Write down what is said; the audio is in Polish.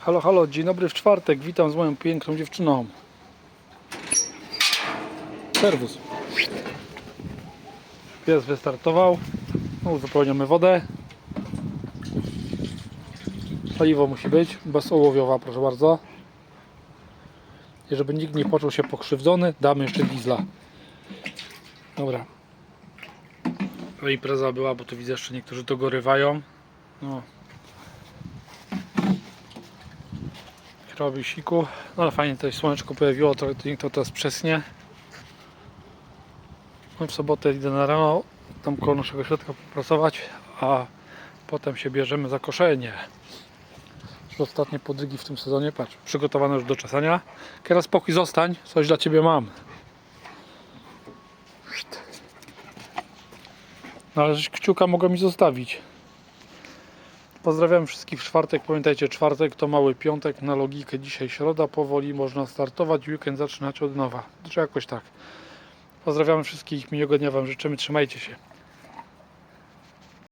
Halo, halo, dzień dobry w czwartek. Witam z moją piękną dziewczyną. Serwus. Pies wystartował. No, Uzupełniamy wodę. Paliwo musi być, bezołowiowa, proszę bardzo. I żeby nikt nie poczuł się pokrzywdzony, damy jeszcze diesla. Dobra. No impreza była, bo tu widzę jeszcze niektórzy to gorywają. No. Robi siku. No ale fajnie tutaj słoneczko pojawiło, to, to, teraz przesnie. No, w sobotę idę na rano tam koło naszego środka popracować, a potem się bierzemy za koszenie. Ostatnie podrygi w tym sezonie, patrz, przygotowane już do czesania. Teraz spokój zostań, coś dla Ciebie mam. No ale kciuka mogę mi zostawić. Pozdrawiam wszystkich w czwartek. Pamiętajcie, czwartek to mały piątek na logikę. Dzisiaj środa, powoli można startować, weekend zaczynać od nowa. Czy jakoś tak. Pozdrawiam wszystkich, miłego dnia Wam życzymy, trzymajcie się.